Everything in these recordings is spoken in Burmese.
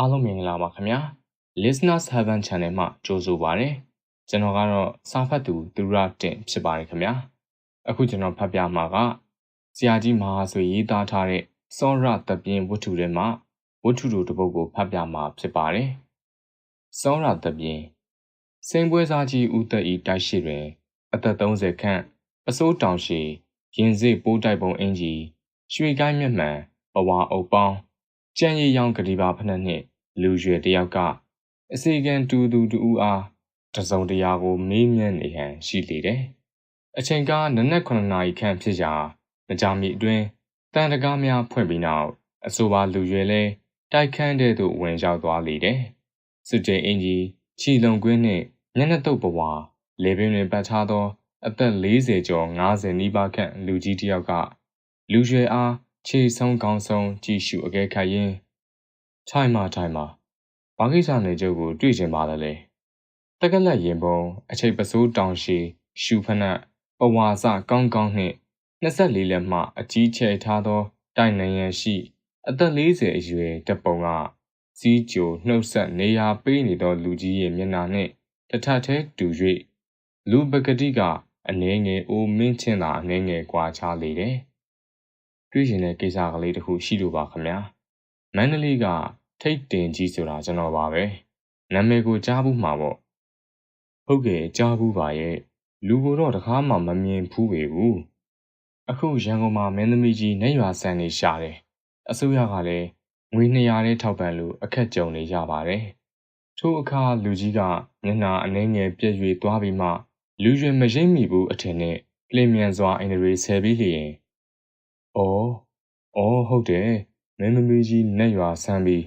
အားလုံးမင်္ဂလာပါခင်ဗျာ Listeners Heaven Channel မှာကြိုဆိုပါရစေကျွန်တော်ကတော့စာဖတ်သူသူရတင်ဖြစ်ပါတယ်ခင်ဗျာအခုကျွန်တော်ဖတ်ပြမှာကဆရာကြီးမဟာဆွေရေးသားထားတဲ့စောရတပြင်းဝတ္ထုထဲမှာဝတ္ထုတို့တစ်ပုဒ်ကိုဖတ်ပြမှာဖြစ်ပါတယ်စောရတပြင်းစိန်ပွဲစားကြီးဦးသက်ဤတိုက်ရှိတွင်အသက်30ခန့်အစိုးတောင်ရှိရင်စစ်ပိုးတိုက်ပုံအင်ကြီးရွှေကိုင်းမျက်မှန်ဘဝအုပ်ပေါင်း ကြံရည်ရောင်ကလေးပါဖက်နှင့်လူရွယ်တယောက်ကအစီကံတူသူတူအားတစုံတရာကိုမေးမြန်းနေဟန်ရှိလေတယ်။အချိန်ကနနက်9နာရီခန့်ဖြစ်ရာမကြာမီအတွင်းတန်တကားများဖွင့်ပြီးနောက်အဆိုပါလူရွယ်လဲတိုက်ခန်းတဲ့သို့ဝင်ရောက်သွားလေတယ်။စစ်တေအင်ကြီးခြီလုံကွင်းနှင့်မျက်နှာတုပ်ပဝါလေပင်တွင်ပတ်ထားသော အသက်40ကျော်50နီးပါးခန့်လူကြီးတစ်ယောက်ကလူရွယ်အား ခြေဆုံးကောင်းဆုံးကြည့်ရှုအကဲခတ်ရင်းထိုင်မာထိုင်မာဘာကိစ္စနဲ့ကျုပ်ကိုတွေ့ချင်ပါသလဲတက်ကလက်ရင်ပုံအချိတ်ပစိုးတောင်ရှိရှူဖနက်ပဝါစကောင်းကောင်းနှင့်24လက်မှအကြီးကျယ်ထားသောတိုင်နံရန်ရှိ အသက်40အရွယ်တပုံကစီးကြိုနှုတ်ဆက်နေရာပေးနေသောလူကြီးရဲ့မျက်နှာနှင့်တထထဲတူ၍လူပကတိကအနှဲငယ်အိုမင်းချင်းသာအနှဲငယ်ကွာခြားလေတယ်။ တွေ့ရင်တဲ့ကိစ္စကလေးတစ်ခုရှိလို့ပါခင်ဗျာ။မန္တလေးကထိတ်တင်ကြီးဆိုတာကျွန်တော်ပါပဲ။နာမည်ကိုကြားဘူးမှာပေါ့။ဟုတ်ကဲ့ကြားဘူးပါရဲ့။လူကိုတော့တကားမှမမြင်ဘူးပေဘူး။အခုရန်ကုန်မှာမင်းသမီးကြီးနေရွာဆန်နေရှာတယ်။အစိုးရကလည်းငွေ200နဲ့ထောက်ပံ့လို့အခက်ကြုံနေကြပါတယ်။ထို့အခါလူကြီးကမျက်နှာအနှဲငယ်ပြည့်၍သွားပြီးမှလူရွယ်မရိပ်မိဘူးအထင်နဲ့လင်းမြန်စွာအင်ဒရီဆယ်ပြီးလျင်။ အော်အော်ဟုတ်တယ်မင်းသမီးကြီးနဲ့ရွာဆန်းပြီး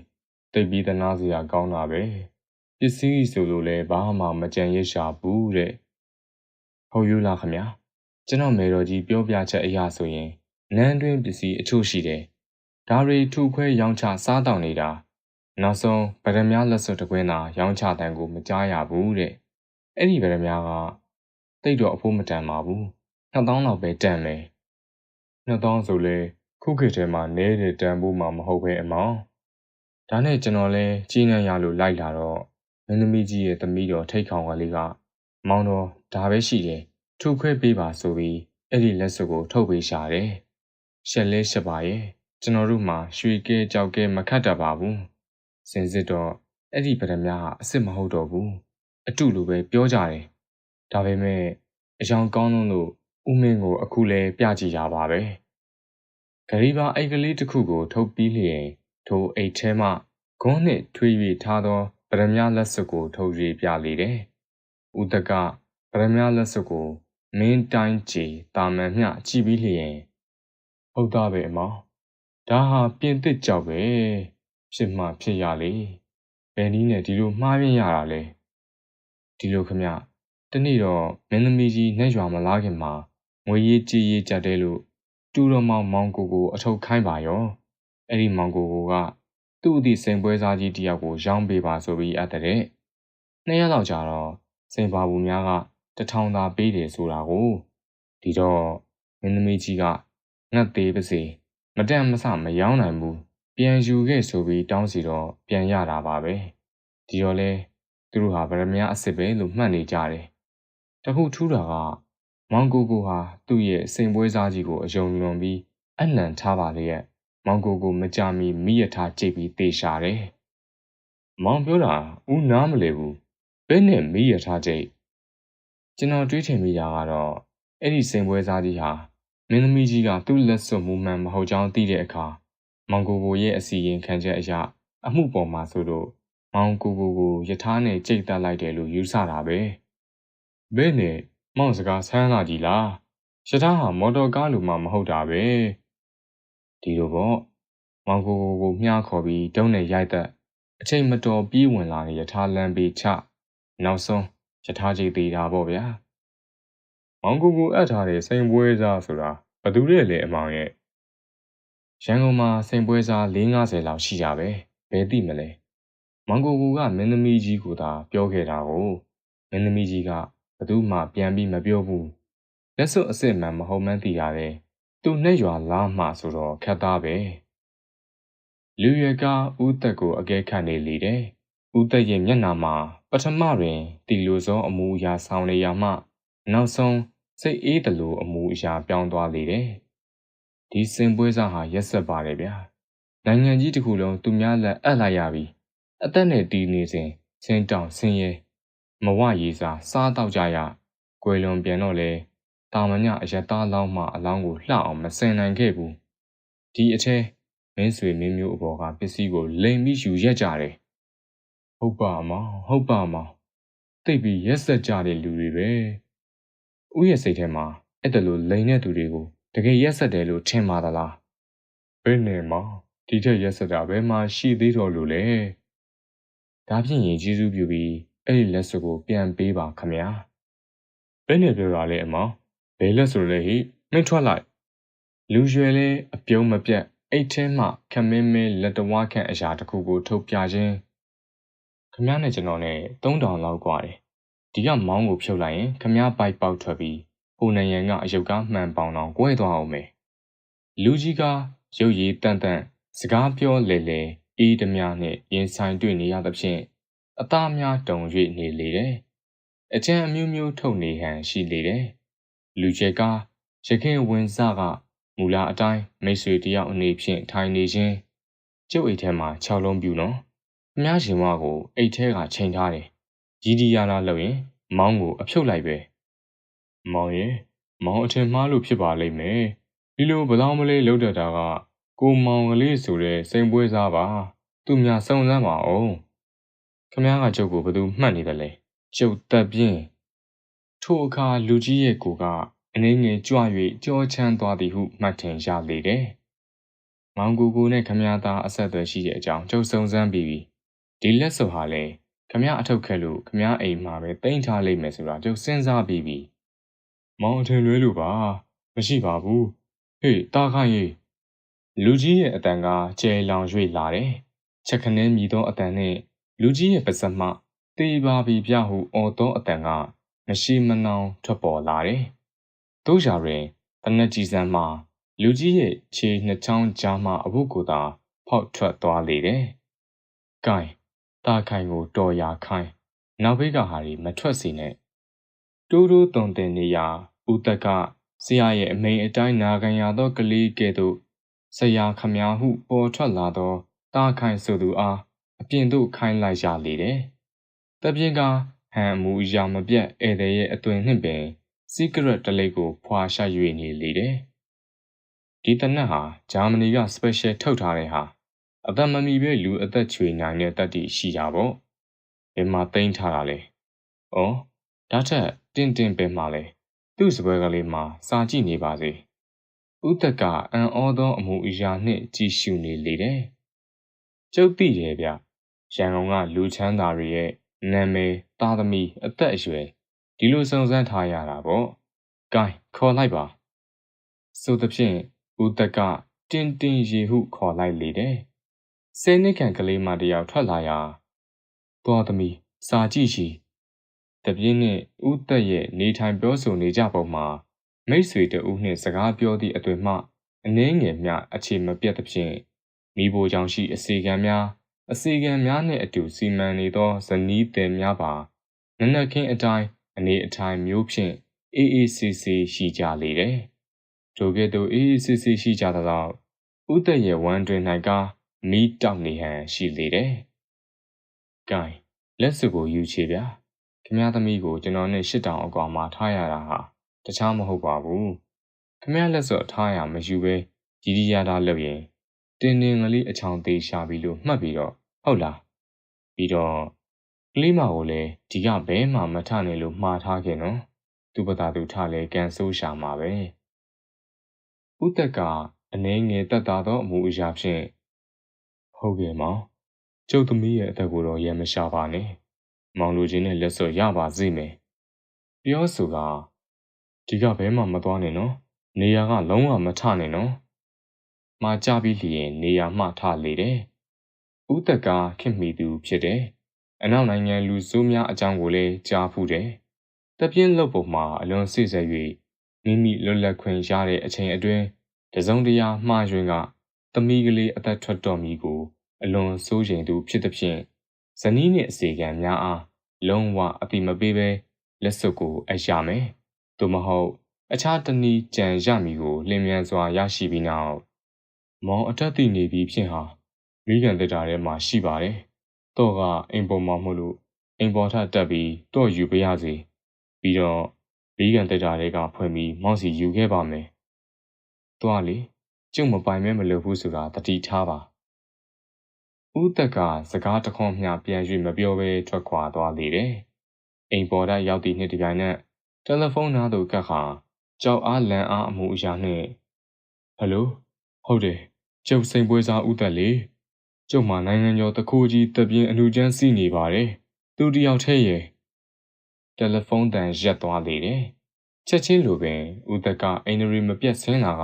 တိတ်ပြီးသနာစရာကောင်းတာပဲ။ပစ္စည်းဆိုလို့လည်းဘာမှမကြံရစ်ရှာဘူးတဲ့။ဟုတ်ယူလားခမညာ။ကျွန်တော်မေတော်ကြီးပြောပြချက်အရာဆိုရင်နန်းတွင်းပစ္စည်းအချို့ရှိတယ်။ဒါတွေထုခွဲရောင်းချစားတောင်းနေတာ။နောက်ဆုံးဗရမ ्या လက်စွပ်တကွင်းသာရောင်းချတန်ကိုမကြားရဘူးတဲ့။အဲ့ဒီဗရမ ्या ကတိတ်တော့အဖိုးမတန်ပါဘူး2000လောက်ပဲတန်မယ် 2000ဆိုလဲခုခေတ်ထဲမှာနဲတဲ့တန်ဖို့မှမဟုတ်ပဲအမောင်ဒါနဲ့ကျွန်တော်လဲကြီးနှံ့ရလို့လိုက်လာတော့မင်းသမီးကြီးရဲ့သမီးတော်ထိတ်ခေါင်ကလေးကမောင်တော်ဒါပဲရှိတယ်ထုခွဲပေးပါဆိုပြီးအဲ့ဒီလက်စွပ်ကိုထုတ်ပေးရှာတယ်ရှက်လဲရှက်ပါရဲ့ကျွန်တော်တို့မှရွှေကဲကြောက်ကဲမခတ်တတ်ပါဘူးစင်စစ်တော့အဲ့ဒီဗရမ ्या ဟာအစ်စ်မဟုတ်တော့ဘူးအတုလိုပဲပြောကြတယ်ဒါပေမဲ့အယောင်ကောင်းလုံးလို့ ဦးမင်းကိုအခုလဲပြကြည့်ရပါပဲ။ဂရီဘာအိတ်ကလေးတစ်ခုကိုထုတ်ပြီးလျင်ထိုအိတ်ထဲမှဂွန်းနှင့်ထွေး၍ထားသောဗရမ ्या လက်စွပ်ကိုထုတ်၍ပြလေတယ်။ဦးတကဗရမ ्या လက်စွပ်ကိုမင်းတိုင်းကြည်တာမန်မျှကြည့်ပြီးလျင်ဟုတ်သားပဲအမောင်ဒါဟာပြင်သစ်ကြောက်ပဲဖြစ်မှဖြစ်ရလေဘယ်နည်းနဲ့ဒီလိုမှားရင်းရတာလဲဒီလိုခမတနေ့တော့မင်းသမီးကြီးနှက်ရွာမလာခင်မှာ ငွေရေးကြေးရေးကြတဲ့လို့တူတော်မောင်မောင်ကိုကိုအထုတ်ခိုင်းပါရောအဲ့ဒီမောင်ကိုကိုကသူ့အသည့်စိန်ပွဲစားကြီးတယောက်ကိုရောင်းပေးပါဆိုပြီးအပ်တဲ့နှစ်ရက်လောက်ကြာတော့စိန်ပါဘူးများကတထောင်သာပေးတယ်ဆိုတာကိုဒီတော့မင်းသမီးကြီးကငတ်သေးပါစေမတန်မဆမရောင်းနိုင်ဘူးပြန်ယူခဲ့ဆိုပြီးတောင်းစီတော့ပြန်ရတာပါပဲဒီတော့လဲသူတို့ဟာဗရမ ्या အစ်စ်ပဲလို့မှတ်နေကြတယ်တခုထူးတာက မောင်ကိုကိုဟာသူ့ရဲ့စိန်ပွဲစားကြီးကိုအယုံလွန်ပြီးအလံထားပါလေရဲ့မောင်ကိုကိုမကြမီမိရထားကြိတ်ပြီးတေရှာတယ်။မောင်ပြောတာဦးနားမလဲဘူး။ဘယ်နဲ့မိရထားကြိတ်ကျွန်တော်တွေးထင်မိတာကတော့အဲ့ဒီစိန်ပွဲစားကြီးဟာမင်းသမီးကြီးကသူ့လက်စွပ်မူမှန်မဟုတ်ကြောင်းသိတဲ့အခါမောင်ကိုကိုရဲ့အစီရင်ခံချက်အရအမှုပေါ်မှာဆိုတော့မောင်ကိုကိုကိုယထာနဲ့ကြိတ်တက်လိုက်တယ်လို့ယူဆတာပဲ။ဘဲနဲ့ မောင်စကားဆန်းလာကြီးလားရထားဟာမော်တော်ကားလိုမှမဟုတ်တာပဲဒီလိုပေါ့မောင်ကိုကိုကိုမြှားခေါ်ပြီးတုံးနဲ့ရိုက်သက်အချိန်မတော်ပြေးဝင်လာတဲ့ရထားလမ်းပေးချနောက်ဆုံးရထားကြီးသေးတာပေါ့ဗျာမောင်ကိုကိုအပ်ထားတဲ့စိန်ပွဲစားဆိုတာဘသူရဲ့လဲအမောင်ရဲ့ရန်ကုန်မှာစိန်ပွဲစား450လောက်ရှိကြပဲဘယ်သိမလဲမောင်ကိုကိုကမင်းသမီးကြီးကိုသာပြောခဲ့တာကိုမင်းသမီးကြီးက ဘသူမှပြန်ပြီးမပြောဘူးလက်စွပ်အစ်စ်မှန်မဟုတ်မှန်းသိရတယ်သူနှက်ရွာလားမှဆိုတော့ခက်သားပဲလူရွယ်ကဦးသက်ကိုအကဲခတ်နေလေတယ်။ဦးသက်ရဲ့မျက်နှာမှာပထမတွင်တီလိုစောအမူအရာဆောင်နေရမှ နောက်ဆုံးစိတ်အေးတလို့အမူအရာပြောင်းသွားလေတယ်။ဒီစင်ပွဲစားဟာရက်ဆက်ပါတယ်ဗျာ။နိုင်ငံကြီးတစ်ခုလုံးသူများလက်အပ်လိုက်ရပြီ။အသက်နဲ့တီးနေစဉ်စင်းတောင်ဆင်းရဲ မဝရည်စားစားတော့ကြရ။ကွယ်လွန်ပြန်တော့လေတာမညအယက်သားလောင်းမှအလောင်းကိုလှအောင်မစင်နိုင်ခဲ့ဘူး။ဒီအထဲမင်းဆွေမင်းမျိုးအပေါ်ကပစ္စည်းကိုလိမ်ပြီးယူရက်ကြတယ်။ဟုတ်ပါမောင်ဟုတ်ပါမောင်တိတ်ပြီးရက်ဆက်ကြတဲ့လူတွေပဲ။ဦးရဲ့စိတ်ထဲမှာအဲ့တလိုလိန်တဲ့သူတွေကိုတကယ်ရက်ဆက်တယ်လို့ထင်ပါသလား။ဘယ်နဲ့မောင်ဒီထက်ရက်ဆက်တာဘယ်မှာရှိသေးတော်လို့လဲ။ဒါဖြင့်ရင်ကျေးဇူးပြုပြီး အဲ့ဒီလက်စွပ်ကိုပြန်ပေးပါခမညာ။ဘယ်နဲ့ပြောရလဲအမောင်ဘယ်လက်ဆိုလဲဟိမင်းထွက်လိုက်လူရွယ်လဲအပြုံးမပြတ်အိတ်ထဲမှခမင်းမင်းလက်တဝါခန့်အရာတစ်ခုကိုထုတ်ပြခြင်းခမည်းနဲ့ကျွန်တော်နဲ့3000လောက်กว่าတယ်ဒီကမောင်းကိုဖြုတ်လိုက်ရင်ခမည်းဘိုက်ပေါက်ထွက်ပြီးဟိုနေရန်ကအယုတ်ကားမှန်ပေါင်အောင်ကွဲသွားအောင်မယ်လူကြီးကရုပ်ရည်တန့်တန့်စကားပြောလေလေအေးဓမြနဲ့ရင်ဆိုင်တွေ့နေရသဖြင့် အသားများတုံ၍နေလေတယ်အကျံအမျိုးမျိုးထုတ်နေဟန်ရှိလေတယ်လူကျဲကရခင်ဝင်စကမူလာအတိုင်းမိတ်ဆွေတယောက်အနေဖြင့်ထိုင်နေခြင်းကျုပ်အိတ်ထဲမှာ၆လုံးပြူနော်အများရှင်မကိုအိတ်ထဲကချိန်ထားတယ်ရီဒီယာလာလို့ရင်မောင်းကိုအဖြုတ်လိုက်ပဲမောင်ရဲ့မောင်အထင်မှားလို့ဖြစ်ပါလိမ့်မယ်ဒီလိုဘလောင်းမလေးလှုပ်တတ်တာကကိုမောင်ကလေးဆိုတဲ့စိန်ပွဲစားပါသူများစုံစမ်းပါအောင် ခမည်းကကျုပ်ကိုဘယ်သူမှတ်နေတယ်လဲကျုပ်တက်ပြင်းထိုအခါလူကြီးရဲ့ကိုကအနှင်းငယ်ကြွ၍ကြောချမ်းသွားသည်ဟုမှတ်ထင်ရလေတယ်။မောင်ကူကူနဲ့ခမည်းသားအဆက်အသွယ်ရှိတဲ့အကြောင်းကျုပ်စုံစမ်းပြီးပြီ။ဒီလက်စုပ်ဟာလည်းခမည်းအထုတ်ခဲ့လို့ခမည်းအိမ်မှာပဲတင်ထားလိမ့်မယ်ဆိုတာကျုပ်စဉ်းစားပြီးပြီ။မောင်အထင်လွဲလို့ပါမရှိပါဘူး။ဟေးတာခိုင်ရေးလူကြီးရဲ့အတန်ကကျဲလောင်၍လာတယ်။ချက်ခနဲမြည်သောအတန်နဲ့ လူကြီးရဲ့ပါစမှတေးပါပြီပြဟုအော်သောအတန်ကမရှိမနှောင်ထွက်ပေါ်လာတယ်။တို့ရာတွင်တနက်ကြီးစမ်းမှလူကြီးရဲ့ခြေနှစ်ချောင်းကြားမှအဝတ်ကိုသာဖောက်ထွက်သွားလေတယ်။ကဲတာခိုင်ကိုတော်ရာခိုင်နောက်ဘေးကဟာရီမထွက်စေနဲ့တိုးတိုးတုံတင်နေရာဦးတက်ကဆရာရဲ့အမိန်အတိုင်းနာခံရသောကလေးကဲ့သို့ဆရာခမည်းဟုပေါ်ထွက်လာသောတာခိုင်ဆိုသူအား အပြင်သို့ခိုင်းလိုက်ရလေတယ်။တပြင်းကဟန်မူအရာမပြတ်ဧည့်သည်ရဲ့အသွင်နှင့်ပင်စီကရက်တလိပ်ကိုဖွာရှာ၍နေလေတယ်။ဒီတနက်ဟာဂျာမနီက special ထုတ်ထားတဲ့ဟာအသက်မမီပဲလူအသက်ချွေနိုင်တဲ့တတ်တည်ရှိတာပေါ့။ဘယ်မှာတိမ့်ထားတာလဲ။အော်ဒါထက်တင်းတင်းပဲမှာလဲ။သူ့စပွဲကလေးမှာစာကြည့်နေပါစေ။ဥတကအံ့ဩသောအမှုအရာနှင့်ကြည်ရှုနေလေတယ်။ကျုပ်သိတယ်ဗျ။ ရန်ကုန်ကလူချမ်းသာတွေရဲ့နာမည်သားသမီးအသက်အရွယ်ဒီလိုစုံစမ်းထားရတာပေါ့။ကဲခေါ်လိုက်ပါ။ဆိုသဖြင့်ဦးတက်ကတင်းတင်းရေဟုခေါ်လိုက်လေတယ်။ဆယ်နှစ်ခန့်ကလေးမတယောက်ထွက်လာရာသွားသမီးစာကြည့်ရှိတပြင်းနှင့်ဦးသက်ရဲ့နေထိုင်ပြောဆိုနေကြပုံမှာမိတ်ဆွေတဦးနှင့်စကားပြောသည့်အသွင်မှအနှင်းငယ်များအခြေမပြတ်သဖြင့်မိဘကြောင့်ရှိအစီကံများ အစီကံများနှင့်အတူစီမံနေသောဇနီးသည်များပါနနခင်းအတိုင်းအနေအထိုင်မျိုးဖြင့်အေးအေးဆေးဆေးရှိကြလေတယ်။ထိုကဲ့သို့အေးအေးဆေးဆေးရှိကြသောဥတရဲ့ဝမ်းတွင်၌ကမီးတောက်နေဟန်ရှိလေတယ်။ကဲလက်စုကိုယူချေဗျာ။ခမည်းသမီးကိုကျွန်တော်နဲ့ရှစ်တောင်အကွာမှာထားရတာဟာတခြားမဟုတ်ပါဘူး။ခမည်းလက်စုထားရမယူပဲကြီးကြီးရတာလုပ်ရင်တင်းတင်းကလေးအချောင်သေးရှာပြီလို့မှတ်ပြီးတော့ ဟုတ်လားပြီးတော့ကလေးမကိုလည်းဒီကဘဲမှမထနိုင်လို့မှားထားခဲ့နော်သူ့ပသာသူထလဲကန်ဆိုးရှာမှာပဲဥတက်ကအနေငယ်တက်တာသောအမှုအရာဖြင့်ဟုတ်ကဲ့မောင်ကျုပ်သမီးရဲ့အသက်ကိုတော့ရမရှာပါနဲ့မောင်လူချင်းနဲ့လက်စွပ်ရပါစေမယ်ပြောဆိုကဒီကဘဲမှမသွားနဲ့နော်နေရာကလုံးဝမထနဲ့နော်မှာကြပြီးလျင်နေရာမှထလေတယ် ဦးတက်ကခင်မိသူဖြစ်တယ်။အနောက်နိုင်ငံလူဆိုးများအကြောင်းကိုလည်းကြားဖူးတယ်။တပြင်းလုတ်ပုံမှာအလွန်စိတ်ဆက်၍မိမိလွတ်လပ်ခွင့်ရတဲ့အချိန်အတွင်းတစုံတရာမှားယွင်းကသမီးကလေးအသက်ထွက်တော်မူကိုအလွန်စိုးရိမ်သူဖြစ်သည်ဖြင့်ဇနီးနှင့်အစီကံများအားလုံးဝအတိမပေးဘဲလက်စွပ်ကိုအရမယ်။သို့မဟုတ်အခြားတနည်းကြံရမည်ကိုလင်းမြန်စွာရရှိပြီးနောက်မောင်အထက်သိနေပြီးဖြင့်ဟာ မိခင်တက်တာထဲမှာရှိပါတယ်။တော့ကအိမ်ပေါ်မှာမို့လို့အိမ်ပေါ်ထတက်ပြီးတော့ယူပေးရစီပြီးတော့မိခင်တက်တာတွေကဖွင့်ပြီးမောင်စီယူခဲ့ပါမယ်။သွားလေကျုံမပိုင်မဲမလို့ဘူးဆိုတာတတိထားပါဦးသက်ကစကားတခွန်မျှပြန်၍မပြောဘဲထွက်ခွာသွားလေတယ်။အိမ်ပေါ်တိုင်းရောက်သည့်နှစ်တပြိုင်နက်တယ်လီဖုန်းနားသို့ကပ်ခါကြောက်အားလန့်အားအမှုအရာနှင့်ဟယ်လိုဟုတ်တယ်ကျုပ်စိန်ပွဲစားဦးသက်လေ ကျုပ်မှနိုင်ငံကျော်တခုကြီးတပြင်းအလူချမ်းစီးနေပါတယ်သူတယောက်ထဲရဲ့တယ်လီဖုန်းတန်ရက်သွားလေတယ်ချက်ချင်းလိုပင်ဦးသက်ကအင်နရီမပြတ်ဆင်းလာက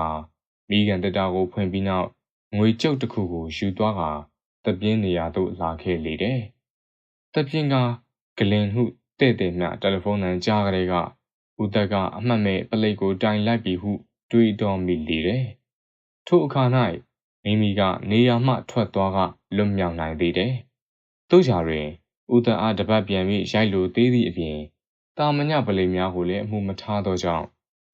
မိကန်တတာကိုဖွင့်ပြီးနောက်ငွေကျုပ်တစ်ခုကိုယူသွားကတပြင်းနေရာသို့လာခဲ့လေတယ်။တပြင်းကဂလင်ဟုတဲ့တဲ့မြတယ်လီဖုန်းနံကြားကလေးကဦးသက်ကအမှတ်မဲ့ပလိတ်ကိုတိုင်လိုက်ပြီဟု တွေးတော်မိလေတယ်။ထို့အခါ၌ မိမိကနေရာမှထွက်သွားကလွတ်မြောက်နိုင်သေးတယ်။တို့ကြတွင်ဦးသက်အားတပတ်ပြန်ပြီးရိုက်လိုသေးသည့်အပြင်တာမညပလိတ်များကိုလည်းအမှုမထားသောကြောင့်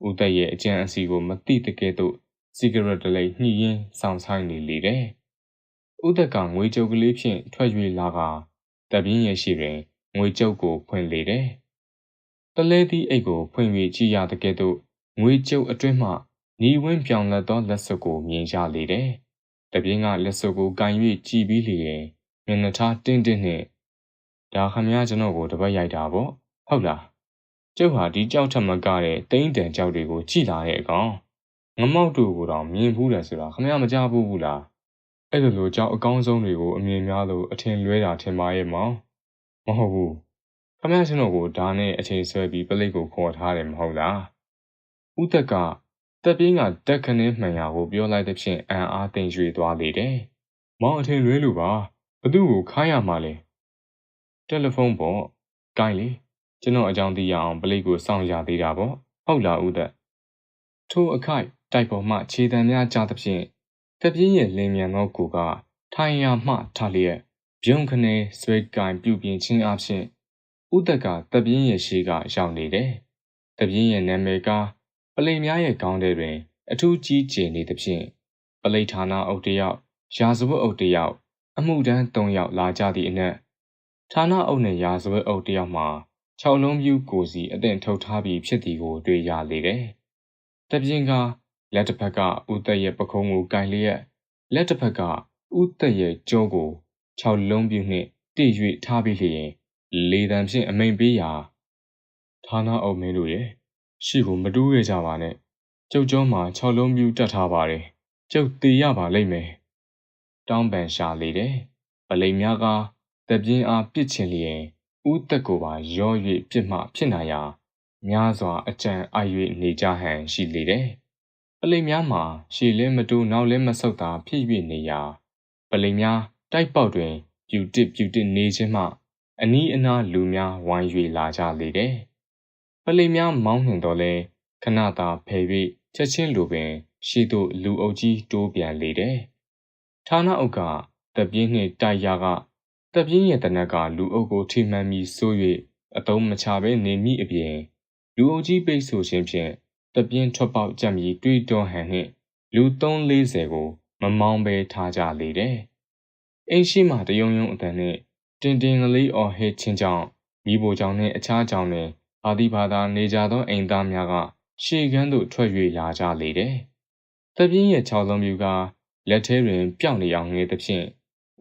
ဦးသက်ရဲ့အကြံအစီကိုမတိတကဲ့သို့စီဂရက်တလိညှိရင်းဆောင်ဆိုင်နေလေတယ်။ဥဒကငွေကြုတ်ကလေးဖြင့်ထွက်၍လာကတပြင်းရဲ့ရှိတွင်ငွေကြုတ်ကိုဖွင့်လေတယ်။တလဲသည့်အိတ်ကိုဖွင့်၍ကြည့်ရတဲ့ကဲ့သို့ငွေကြုတ်အတွင်းမှညီဝင်းပြောင်လက်သောလက်စွပ်ကိုမြင်ရလေတယ်။ တပြင်းကလက်စွပ်ကိုကန်၍ကြည်ပြီးလျင်မျက်နှာထားတင်းတင်းနှင့်ဒါခမည်းကျွန်တော်ကိုတပတ်ရိုက်တာပေါ့ဟုတ်လားကျုပ်ဟာဒီကြောက်ထက်မကတဲ့တိမ့်တန်ကြောက်တွေကိုကြည်လာတဲ့အကောင်ငမောက်တို့ကိုတော့မြင်ဘူးတယ်ဆိုတာခမရမကြားဘူးဘူးလားအဲ့လိုလိုကြောင့်အကောင်းဆုံးတွေကိုအမြင်များလို့အထင်လွဲတာထင်ပါရဲ့မောင်မဟုတ်ဘူးခမရရှင်တို့ကိုဒါနဲ့အချိန်ဆွဲပြီးပလိတ်ကိုခေါ်ထားတယ်မဟုတ်လားဥသက်က တက်ပြင်းကတက်ခနဲမှန်ရာကိုပြောလိုက်တဲ့ဖြင့်အံအားသိမ့်ရွေသွားလေတယ်မောင်အထင်လွဲလို့ပါဘသူ့ကိုခိုင်းရမှာလဲတယ်လီဖုန်းပေါ့ကိုင်းလေကျွန်တော်အကြောင်းသိရအောင်ပလိတ်ကိုစောင့်ရသေးတာပေါ့ဟုတ်လားဥသက်ထိုအခိုက်တိုက်ပေါ်မှခြေတံများကြားသဖြင့်တပြင်းရဲ့လင်းမြန်သောကိုကထိုင်ရာမှထားလျက်ပြုံးခနဲဆွဲကင်ပြုပြင်ခြင်းအဖြစ်ဥဒကတပြင်းရဲ့ရှိကရောက်နေတယ်။တပြင်းရဲ့နာမည်က ပလိများရဲ့ခေါင်းထဲတွင် အထူးကြီးကျယ်နေသဖြင့်ပလိဌာနအုပ်တယောက်ရာဇဝတ်အုပ်တယောက်အမှုတန်း၃ယောက်လာကြသည့်အနက်ဌာနအုပ်နှင့်ရာဇဝတ်အုပ်တယောက်မှာ၆လုံးပြူကိုစီအသင့်ထုတ်ထားပြီးဖြစ်သည်ကိုတွေ့ရလေတယ်။တပြင်းကလက်တစ်ဖက်ကဦးသက်ရဲ့ပခုံးကိုကင်လျက်လက်တစ်ဖက်ကဦးသက်ရဲ့ကြောကို၆လုံးပြည့်နှင့်တည်၍ထားပြီးလျင်လေတံဖြင့်အမိန်ပေးရာဌာနအုပ်မင်းတို့ရဲ့ ရှိကိုမတူးခဲ့ကြပါနဲ့ကျုပ်ကျောမှာ၆လုံးပြူတက်ထားပါတယ်ကျုပ်တည်ရပါလိမ့်မယ်တောင်းပန်ရှာလေတယ်ပလိမ်များကတပြင်းအားပစ်ချင်လျင်ဦးသက်ကိုပါရော၍ပြစ်မှဖြစ်နိုင်ရာများစွာအကြံအိုက်၍နေကြဟန်ရှိလေတယ်ပလိမ်များမှာရှည်လင်းမတူနောက်လင်းမဆုတ်တာဖြစ်၍နေရာပလိမ်များတိုက်ပေါက်တွင်ပြူတစ်ပြူတစ်နေခြင်းမှအနီးအနားလူများဝိုင်း၍လာကြလေတယ်။ ပလိမ်များမောင်းနှင်တော်လဲခဏသာဖယ်၍ချက်ချင်းလိုပင် ရှိသို့လူအုပ်ကြီးတိုးပြန်လေတယ်။ဌာနအုပ်ကတပြင်းနှင့်တိုက်ရကတပြင်းရဲ့တနက်ကလူအုပ်ကိုထိမှန်ပြီးဆိုး၍အတုံးမချဘဲနေမိအပြင်လူအုပ်ကြီးပိတ်ဆို့ခြင်းဖြင့်တပြင်းထွက်ပေါက်ကြံပြီးတွေးတောဟန်နှင့်လူ340ကိုမမောင်းပဲထားကြလေတယ်။အိမ်ရှိမှတယုံယုံအတန်နဲ့တင်တင်ကလေးအော်ဟစ်ချင်းကြောင့်မိဘကြောင့်နဲ့အခြားကြောင့်နဲ့ ဘာတိဘာသာနေကြသောအိမ်သားများကရှေ့ကန်းသို့ထွက်၍လာကြလေတယ်။တပြင်းရဲ့၆လုံးပြူကလက်ထဲတွင်ပျောက်နေအောင်ငေးသဖြင့်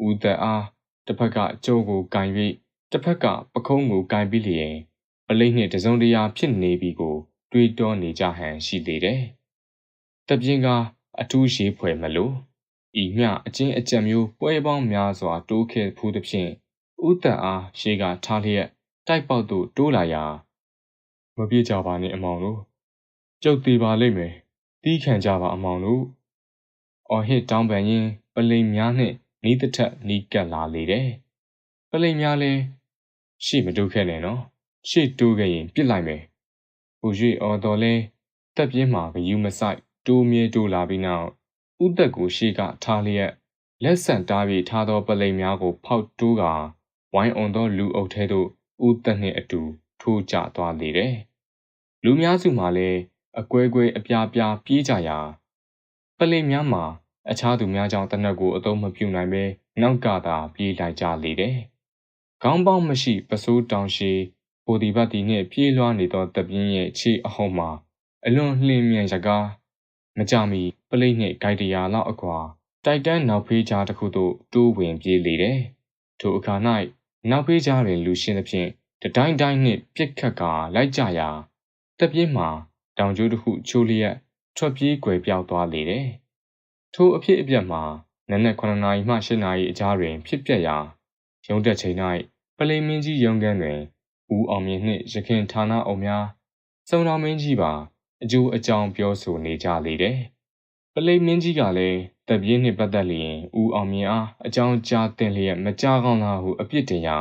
ဦးသက်အားတစ်ဖက်ကကြိုးကိုကင်၍တစ်ဖက်ကပခုံးကိုကင်ပြီးလျင်ပလိတ်နှင့်တစုံတရာဖြစ်နေပြီကို တွေးတောနေကြဟန်ရှိသေးတယ်။တပြင်းကအထူးရှိဖွယ်မလို့ဤမျှအချင်းအကြံမျိုးပွဲပေါင်းများစွာတိုးခဲ့ဖူးသဖြင့်ဥတန်အားရှေးကထားလျက်တိုက်ပေါက်သို့တိုးလာရာ မပြေကြပါနဲ့အမောင်တို့ကျုပ်သေးပါလိမ့်မယ်တီးခံကြပါအမောင်တို့အော်ဟစ်တောင်းပန်ရင်ပလိမ်များနှင့်နီးတစ်ထက်နီးကပ်လာလေတယ်ပလိမ်များလည်းရှေ့မတိုးခဲ့နဲ့နော်ရှေ့တိုးခဲ့ရင်ပြစ်လိုက်မယ်ပူ၍အော်တော်လဲတက်ပြင်းမှာဂယူးမဆိုင်တိုးမြဲတိုးလာပြီးနောက်ဥသက်ကိုရှေ့ကထားလျက်လက်ဆန့်တားပြီးထားသောပလိမ်များကို ဖောက်တိုးကာဝိုင်းအုံသောလူအုပ်ထဲသို့ဥသက်နှင့်အတူထိုးကျသွားလေတယ်။ လူများစုမှလည်းအကွဲကွဲအပြားပြားပြေးကြရာပလိမ်များမှာအခြားသူများကြောင့်တနက်ကိုအသုံးမပြုနိုင်ဘဲနောက်ကသာပြေးလိုက်ကြလေတယ်။ခေါင်းပေါင်းမရှိပစိုးတောင်ရှိပိုဒီဘတ်တီနှင့်ပြေးလွှားနေသောတပြင်းရဲ့ခြေအဟုန်မှာအလွန်လှင်မြန်ရကားမကြမီပလိတ်နှင့်ဂိုက်တရာလောက်အကွာတိုက်တန်းနောက်ဖေးကြားတစ်ခုသို့တိုးဝင်ပြေးလေတယ်။ထိုအခါ၌နောက်ဖေးကြားတွင်လူရှင်းသဖြင့်တတိုင်းတိုင်းနှင့်ပြစ်ခတ်ကာလိုက်ကြရာ တပြင်းမှာတောင်ကျိုးတစ်ခုချိုးလျက်ထွက်ပြေးကွယ်ပြောက်သွားလေတယ်။ထိုအဖြစ်အပျက်မှာနနက်9နာရီမှ10နာရီအကြားတွင်ဖြစ်ပျက်ရာရုံးတက်ချိန်၌ပလိမင်းကြီးရုံးခန်းတွင်ဦးအောင်မြင့်နှင့်ရခင်ဌာနအုပ်များစုံတော်မင်းကြီးပါအကျိုးအကြောင်းပြောဆိုနေကြလေတယ်။ပလိမင်းကြီးကလည်းတပြင်းနှင့်ပတ်သက်လျင်ဦးအောင်မြင့်အားအကြောင်းကြားတင်လျက်မကြားကောင်းသာဟုအပြစ်တင်ရာ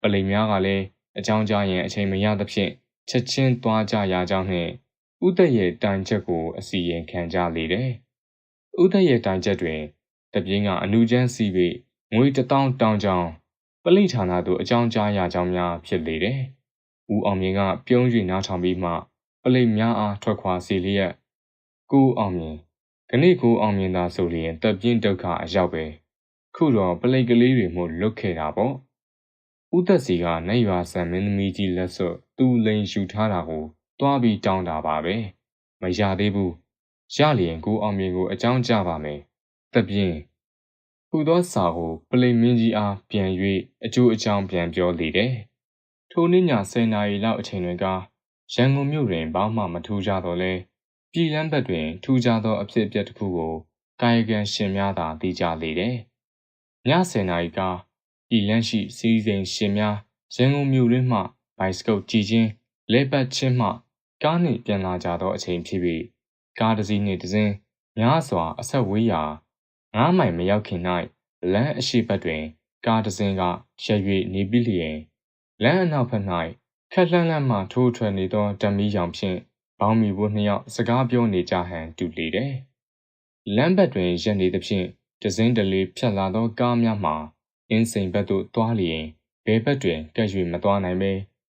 ပလိများကလည်းအကြောင်းကြားရင်အချိန်မရသဖြင့် ချက်ချင်းသွားကြရကြောင်းနှင့်ဥသက်ရဲ့တိုင်ချက်ကိုအစီရင်ခံကြလေတယ်။ဥသက်ရဲ့တိုင်ချက်တွင်တပြင်းကအနုချမ်းစီပြီးငွေတထောင်တောင်းကြောင်းပလိဌာနသို့အကြောင်းကြားရကြောင်းများဖြစ်လေတယ်။ဦးအောင်မြင့်ကပြုံး၍နားထောင်ပြီးမှပလိများအားထွက်ခွာစီလျက်ကိုအောင်မြင့်ခဏကိုအောင်မြင်သာဆိုလျင်တပ်ပြင်းဒုက္ခအရောက်ပဲခုတော့ပလိကလေးတွေမို့လွတ်ခဲ့တာပေါ့ ဥသက်စီကနိုင်ရွာဆန်မင်းသမီးကြီးလက်စွပ်သူ့လိန်ယူထားတာကိုတွားပြီးတောင်းတာပါပဲမရသေးဘူးရလျင်ကိုအောင်မြင်ကိုအကြောင်းကြားပါမယ်တပ်ပြင်းခုသောစာကိုပလိမင်းကြီးအားပြန်၍အကျိုးအကြောင်းပြန်ပြောလေတယ်ထိုနေ့ည10နာရီလောက်အချိန်တွင်ကရန်ကုန်မြို့တွင်ဘာမှမထူးကြတော့လဲပြည်လန်းဘက်တွင်ထူးခြားသောအဖြစ်အပျက်တစ်ခုကိုကာယကံရှင်များသာသိကြလေတယ်။ည10နာရီက ပြည်လန်းရှိစီးစိမ်ရှင်များရန်ကုန်မြို့တွင်မှဘိုက်စကုတ်ကြည်ချင်းလဲပတ်ချင်းမှကားနှင့်ပြန်လာကြသောအချိန်ဖြစ်ပြီးကားတစ်စီးနှင့်တစ်စင်းများစွာအဆက်ဝေးရာငားမိုင်မရောက်ခင်၌လမ်းအရှိဘက်တွင် ကားတစ်စင်းကရက်၍နေပြီးလျင်လမ်းအနောက်ဘက်၌ခက်လှမ်းလှမ်းမှထိုးထွက်နေသောတမီးရောင်ဖြင့်ဘောင်းမီဘိုးနှစ်ယောက်စကားပြောနေကြဟန်တူလေတယ်။လမ်းဘက်တွင်ရက်နေသဖြင့်တစင်းတလေးဖြတ်လာသောကားများမှာ အင်းစိန်ဘက်သို့သွားလျင်ဘဲဘက်တွင်ကပ်၍မသွားနိုင်ပဲ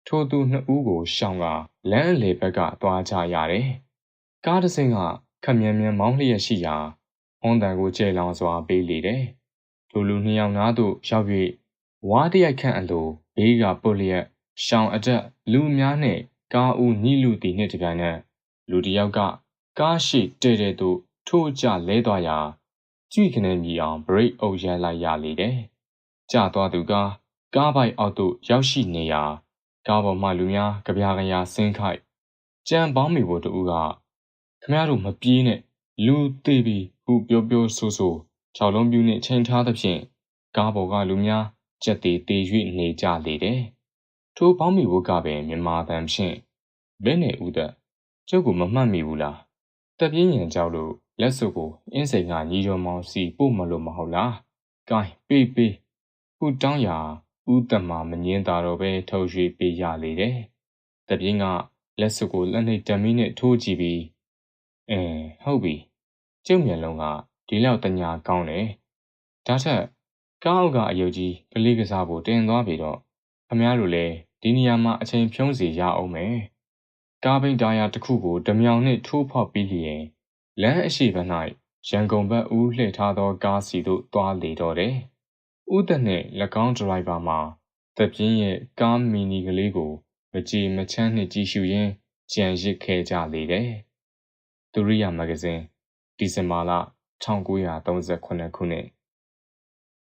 ထိုသူနှစ်ဦးကိုရှောင်ကလမ်းအလေဘက်ကသွားကြရတယ်။ကားတစ်စင်းကခက်မြန်မြန်မောင်းလျက်ရှိရာဟွန်တန်ကိုကျဲလောင်စွာပေးလေတယ်။လူလူနှစ်ယောက်နားသို့ရောက်၍ဝါးတရိုက်ခန့်အလိုဘေးကပုတ်လျက်ရှောင်အတက်လူများနှင့်ကားဦးနီးလူတီနှင့်တပြိုင်နက်လူတစ်ယောက်ကကားရှိတဲတဲသို့ထိုးကျလဲသွားရာကြည့်ခနဲမြည်အောင်ဘရိတ်အုပ်ရန်လိုက်ရလေတယ်။ ကျသွားသူကကားပိုက်အောက်သို့ရောက်ရှိနေရာကားပေါ်မှလူများကြပြာကြရာဆင်းခိုက်ကြံပေါင်းမိဖို့တူကခမရတို့မပြေးနဲ့လူသေးပြီးဟုပြောပြောဆိုဆိုခြောက်လုံးပြူနှင့်ချိန်ထားသဖြင့်ကားပေါ်ကလူများကြက်သေးသေး၍နေကြလေတယ်။ထိုပေါင်းမိဝတ်ကပင်မြန်မာတန်ဖြင့်ဘဲနဲ့ဦးသက်ကျုပ်ကိုမမှတ်မိဘူးလားတက်ပြင်းရင်ကြောက်လို့လက်စုပ်ကိုအင်းစိန်ကညီတော်မောင်စီပို့မလို့မဟုတ်လား။ကိုင်းပေးပေး ခုတောင်းရာဦးသက်မှာမငင်းတာတော့ပဲထုတ်ရွေးပေးရလေတယ်။တပြင်းကလက်စုပ်ကိုလက်နှိပ်တမီးနဲ့ထိုးကြည့်ပြီးအင်းဟုတ်ပြီ။ကျုပ်မျက်လုံးကဒီလောက်တညာကောင်းတယ်။ဒါထက်ကားအောက်ကအယုတ်ကြီးကလေးကစားဖို့တင်သွားပြီတော့ခမရတို့လည်းဒီနေရာမှာအချိန်ဖြုံးစီရအောင်မယ်။ကားဘိန်းတာယာတစ်ခုကိုဓမြောင်နှင့်ထိုးဖောက်ပြီးလျင်လမ်းအရှိဘက်၌ရန်ကုန်ဘက်ဦးလှည့်ထားသောကားစီသို့သွားလေတော့တယ်။ ဦးသက်နှင့်၎င်းဒရိုင်ဘာမှာတပြင်းရဲ့ကားမီနီကလေးကိုမကြည်မချမ်းနှင့်ကြည့်ရှုရင်းကြံရစ်ခဲ့ကြလေတယ်။သူရိယာမဂ္ဂဇင်းဒီဇင်ဘာလ1938ခုနှစ်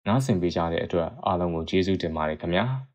နားဆင်ပေးကြတဲ့အတွက်အားလုံးကိုကျေးဇူးတင်ပါတယ်ခင်ဗျာ။